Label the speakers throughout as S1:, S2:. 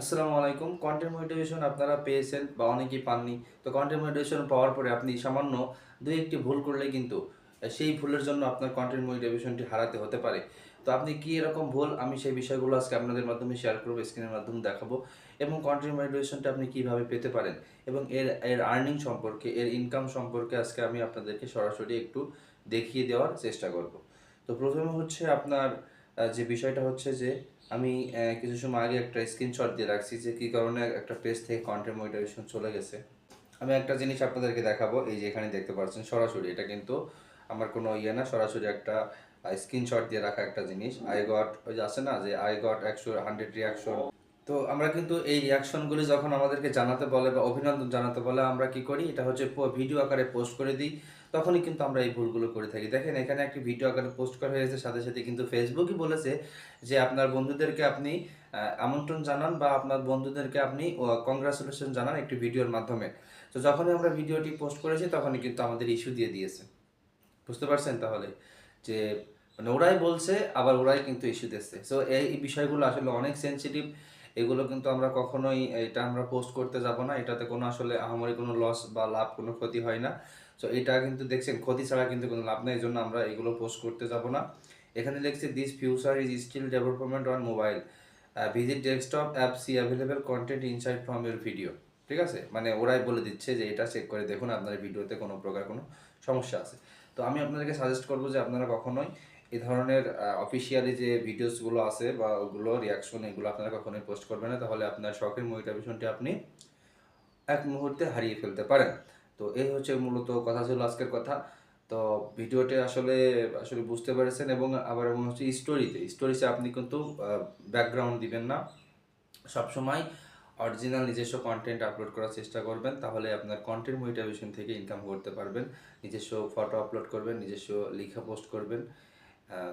S1: আসসালামু আলাইকুম। Content motivation আপনারা পেয়েছেন বা অনেকেই পাননি। তো কন্টেন্ট মোটিভেশন পাওয়ার পরে আপনি সামান্য দুই একটি ভুল করলে কিন্তু সেই ভুলের জন্য আপনার কন্টেন্ট মোটিভেশনটি হারাতে হতে পারে। তো আপনি কি এরকম ভুল? আমি সেই বিষয়গুলো আজকে আপনাদের মাধ্যমে শেয়ার করব স্ক্রিনের মাধ্যমে দেখাবো। এবং কন্টেন্ট মোটিভেশনটা আপনি কীভাবে পেতে পারেন? এবং এর এর আর্নিং সম্পর্কে, এর ইনকাম সম্পর্কে আজকে আমি আপনাদেরকে সরাসরি একটু দেখিয়ে দেওয়ার চেষ্টা করব। তো প্রথমে হচ্ছে আপনার যে বিষয়টা হচ্ছে যে আমি কিছু সময় আগে একটা স্ক্রিনশট দিয়ে রাখছি যে কী কারণে একটা পেজ থেকে কন্টেন্ট মনিটাইজেশন চলে গেছে। আমি একটা জিনিস আপনাদেরকে দেখাবো, এই যে এখানে দেখতে পাচ্ছেন সরাসরি, এটা কিন্তু আমার কোনো ইয়ে না, সরাসরি একটা স্ক্রিনশট দিয়ে রাখা একটা জিনিস। আই গট ওই যে আছে না, যে আই গট একশো হান্ড্রেড রিয়াকশন তো আমরা কিন্তু এই রিয়াকশনগুলি যখন আমাদেরকে জানাতে বলে বা অভিনন্দন জানাতে বলে আমরা কি করি? এটা হচ্ছে ভিডিও আকারে পোস্ট করে দিই। তখনই কিন্তু আমরা এই ভুলগুলো করে থাকি। দেখেন, এখানে একটি ভিডিও আকারে পোস্ট করা হয়েছে। সাথে সাথে কিন্তু ফেসবুকই বলেছে যে, আপনার বন্ধুদেরকে আপনি আমন্ত্রণ জানান বা আপনার বন্ধুদেরকে আপনি কংগ্রাচুলেশন জানান একটি ভিডিওর মাধ্যমে। তো যখনই আমরা ভিডিওটি পোস্ট করেছি, তখনই কিন্তু আমাদের ইস্যু দিয়ে দিয়েছে। বুঝতে পারছেন তাহলে? যে মানে ওরাই বলছে, আবার ওরাই কিন্তু ইস্যু দিচ্ছে। সো এই বিষয়গুলো আসলে অনেক সেনসিটিভ এগুলো কিন্তু আমরা কখনোই, এটা আমরা পোস্ট করতে যাব না। এটাতে কোনো আসলে আহামরি কোনো লস বা লাভ, কোনো ক্ষতি হয় না। সো এটা কিন্তু দেখছেন, ক্ষতি ছাড়া কিন্তু কোনো লাভ নেই, এই জন্য আমরা এগুলো পোস্ট করতে যাব না। এখানে লিখছে this feature is still development on mobile visit desktop app see available content inside from your video ঠিক আছে? মানে ওরাই বলে দিচ্ছে যে এটা চেক করে দেখুন, আপনার ভিডিওতে কোনো প্রকার কোনো সমস্যা আছে। তো আমি আপনাদেরকে সাজেস্ট করব যে আপনারা কখনোই এই ধরনের অফিসিয়ালি যে ভিডিওসগুলো আছে বা ওগুলো রিয়াকশন এগুলো আপনারা কখনোই পোস্ট করবেন না। তাহলে আপনার শখের মোটিভেশনটি আপনি এক মুহূর্তে হারিয়ে ফেলতে পারেন। তো এই হচ্ছে মূলত কথা ছিল আজকের কথা। তো ভিডিওতে আসলে আসলে বুঝতে পেরেছেন এবং আবার মনে হচ্ছে স্টোরিতে স্টোরিতে আপনি কিন্তু ব্যাকগ্রাউন্ড দিবেন না। সবসময় অরিজিনাল নিজস্ব কন্টেন্ট আপলোড করার চেষ্টা করবেন। তাহলে আপনার কন্টেন্ট মোটিভেশন থেকে ইনকাম করতে পারবেন। নিজস্ব ফটো আপলোড করবেন, নিজস্ব লেখা পোস্ট করবেন।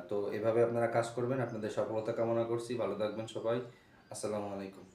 S1: তো এভাবে আপনারা কাজ করবেন। আপনাদের সফলতা কামনা করছি। ভালো থাকবেন সবাই। আসসালামু আলাইকুম।